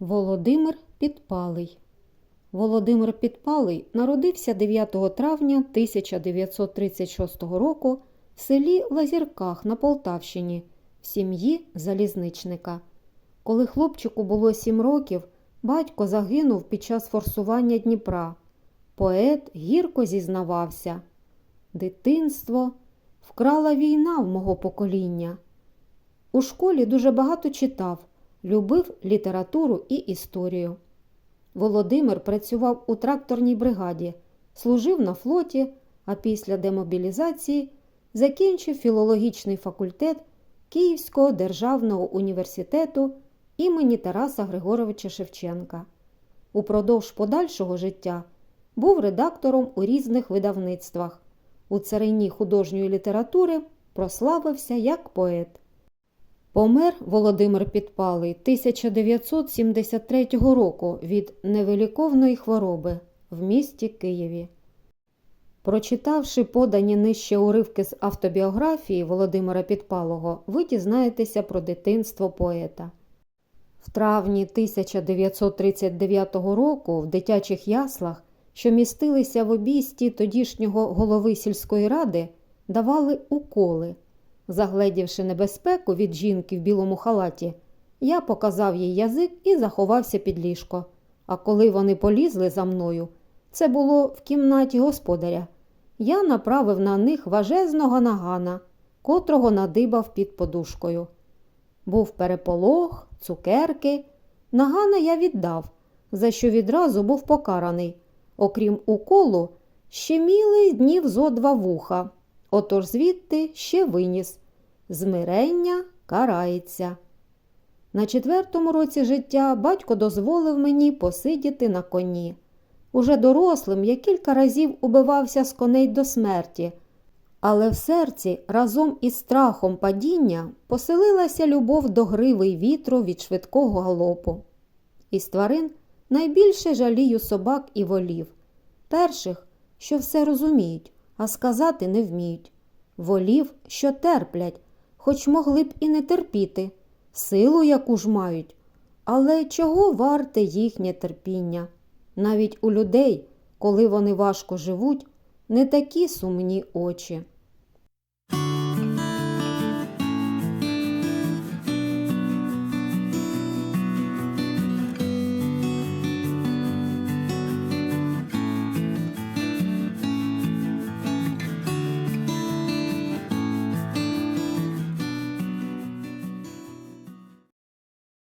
Володимир Підпалий Володимир Підпалий народився 9 травня 1936 року в селі Лазірках на Полтавщині в сім'ї залізничника. Коли хлопчику було 7 років, батько загинув під час форсування Дніпра. Поет гірко зізнавався. Дитинство вкрала війна в мого покоління. У школі дуже багато читав, любив літературу і історію. Володимир працював у тракторній бригаді, служив на флоті, а після демобілізації закінчив філологічний факультет Київського державного університету імені Тараса Григоровича Шевченка. Упродовж подальшого життя був редактором у різних видавництвах. У царині художньої літератури прославився як поет. Помер Володимир Підпалий 1973 року від невиліковної хвороби в місті Києві. Прочитавши подані нижче уривки з автобіографії Володимира Підпалого, ви дізнаєтеся про дитинство поета. В травні 1939 року в дитячих яслах, що містилися в обійсті тодішнього голови сільської ради, давали уколи. Загледівши небезпеку від жінки в білому халаті, я показав їй язик і заховався під ліжко. А коли вони полізли за мною, це було в кімнаті господаря. Я направив на них важезного нагана, котрого надибав під подушкою. Був переполох, цукерки. Нагана я віддав, за що відразу був покараний. Окрім уколу, ще міли днів зо два вуха. Отож звідти ще виніс. Змирення карається. На четвертому році життя батько дозволив мені посидіти на коні. Уже дорослим я кілька разів убивався з коней до смерті, але в серці разом із страхом падіння поселилася любов до гриви й вітру від швидкого галопу. Із тварин найбільше жалію собак і волів, перших, що все розуміють, а сказати не вміють, волів, що терплять, хоч могли б і не терпіти, силу яку ж мають, але чого варте їхнє терпіння? Навіть у людей, коли вони важко живуть, не такі сумні очі.